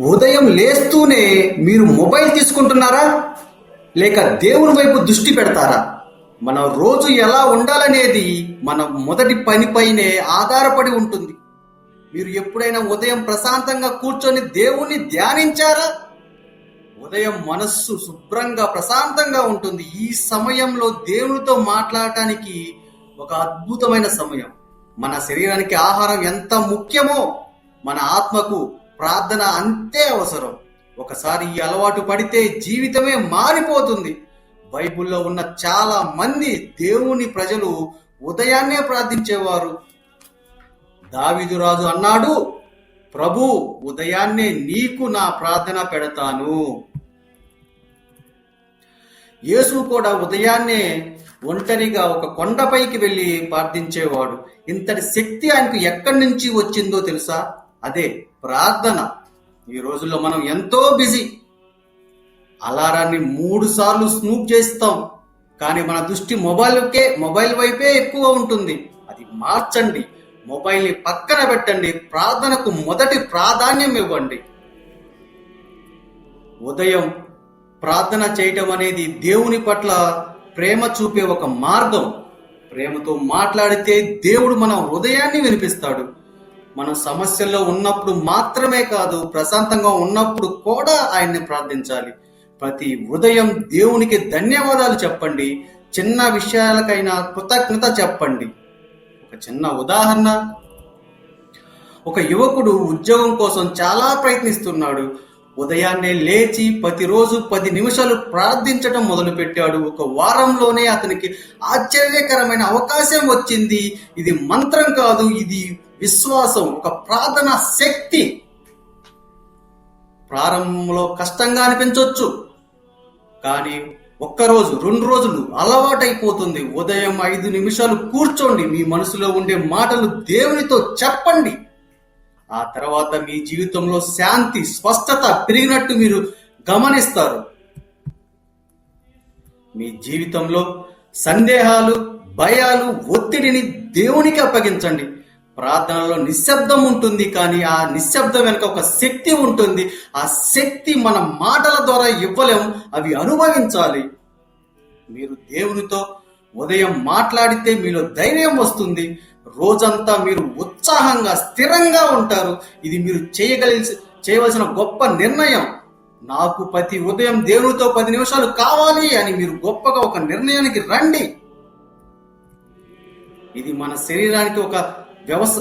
ఉదయం లేస్తూనే మీరు మొబైల్ తీసుకుంటున్నారా? లేక దేవుని వైపు దృష్టి పెడతారా? మన రోజు ఎలా ఉండాలనేది మన మొదటి పనిపైనే ఆధారపడి ఉంటుంది. మీరు ఎప్పుడైనా ఉదయం ప్రశాంతంగా కూర్చొని దేవుణ్ణి ధ్యానించారా? ఉదయం మనస్సు శుభ్రంగా ప్రశాంతంగా ఉంటుంది. ఈ సమయంలో దేవునితో మాట్లాడటానికి ఒక అద్భుతమైన సమయం. మన శరీరానికి ఆహారం ఎంత ముఖ్యమో మన ఆత్మకు ప్రార్థన అంతే అవసరం. ఒకసారి ఈ అలవాటు పడితే జీవితమే మారిపోతుంది. బైబిల్లో ఉన్న చాలా మంది దేవుని ప్రజలు ఉదయాన్నే ప్రార్థించేవారు. దావిదు రాజు అన్నాడు ప్రభు ఉదయాన్నే నీకు నా ప్రార్థన పెడతాను. యేసు కూడా ఉదయాన్నే ఒంటరిగా ఒక కొండపైకి వెళ్ళి ప్రార్థించేవాడు. ఇంతటి శక్తి ఆయనకు ఎక్కడి నుంచి వచ్చిందో తెలుసా? అదే ప్రార్థన. ఈ రోజుల్లో మనం ఎంతో బిజీ. అలారాన్ని మూడు సార్లు స్నూప్ చేస్తాం. కానీ మన దృష్టి మొబైల్కే మొబైల్ వైపే ఎక్కువ ఉంటుంది. అది మార్చండి. మొబైల్ని పక్కన పెట్టండి. ప్రార్థనకు మొదటి ప్రాధాన్యం ఇవ్వండి. ఉదయం ప్రార్థన చేయటం అనేది దేవుని పట్ల ప్రేమ చూపే ఒక మార్గం. ప్రేమతో మాట్లాడితే దేవుడు మన హృదయాన్ని వినిపిస్తాడు. మనం సమస్యల్లో ఉన్నప్పుడు మాత్రమే కాదు ప్రశాంతంగా ఉన్నప్పుడు కూడా ఆయన్ని ప్రార్థించాలి. ప్రతి ఉదయం దేవునికి ధన్యవాదాలు చెప్పండి. చిన్న విషయాలకైనా కృతజ్ఞత చెప్పండి. ఒక చిన్న ఉదాహరణ. ఒక యువకుడు ఉద్యోగం కోసం చాలా ప్రయత్నిస్తున్నాడు. ఉదయాన్నే లేచి ప్రతిరోజు పది నిమిషాలు ప్రార్థించటం మొదలుపెట్టాడు. ఒక వారంలోనే అతనికి ఆశ్చర్యకరమైన అవకాశం వచ్చింది. ఇది మంత్రం కాదు ఇది విశ్వాసం ఒక ప్రార్థన శక్తి. ప్రారంభంలో కష్టంగా అనిపించవచ్చు కానీ ఒక్కరోజు రెండు రోజులు అలవాటైపోతుంది. ఉదయం ఐదు నిమిషాలు కూర్చోండి మీ మనసులో ఉండే మాటలు దేవునితో చెప్పండి. ఆ తర్వాత మీ జీవితంలో శాంతి స్పష్టత పెరిగినట్టు మీరు గమనిస్తారు. మీ జీవితంలో సందేహాలు భయాలు ఒత్తిడిని దేవునికి అప్పగించండి. ప్రార్థనలో నిశ్శబ్దం ఉంటుంది కానీ ఆ నిశ్శబ్దం వెనుక ఒక శక్తి ఉంటుంది. ఆ శక్తి మన మాటల ద్వారా ఇవ్వలేము అవి అనుభవించాలి. మీరు దేవునితో ఉదయం మాట్లాడితే మీలో ధైర్యం వస్తుంది. రోజంతా మీరు ఉత్సాహంగా స్థిరంగా ఉంటారు. ఇది మీరు చేయగలిసి చేయవలసిన గొప్ప నిర్ణయం. నాకు ప్రతి ఉదయం దేవునితో పది నిమిషాలు కావాలి అని మీరు గొప్పగా ఒక నిర్ణయానికి రండి. ఇది మన శరీరానికి ఒక వ్యవస్థ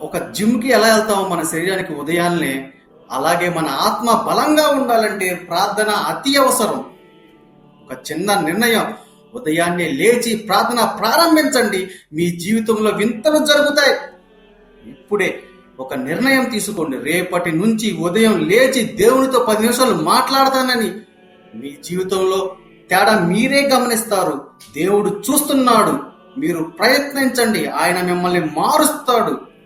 ఒక జిమ్కి ఎలా వెళ్తామో మన శరీరానికి ఉదయాన్నే అలాగే మన ఆత్మ బలంగా ఉండాలంటే ప్రార్థన అతి అవసరం. ఒక చిన్న నిర్ణయం. ఉదయాన్నే లేచి ప్రార్థన ప్రారంభించండి. మీ జీవితంలో వింతలు జరుగుతాయి. ఇప్పుడే ఒక నిర్ణయం తీసుకోండి. రేపటి నుంచి ఉదయం లేచి దేవునితో పది నిమిషాలు మాట్లాడతానని. మీ జీవితంలో తేడా మీరే గమనిస్తారు. దేవుడు చూస్తున్నాడు. మీరు ప్రయత్నించండి. ఆయన మిమ్మల్ని మారుస్తాడు.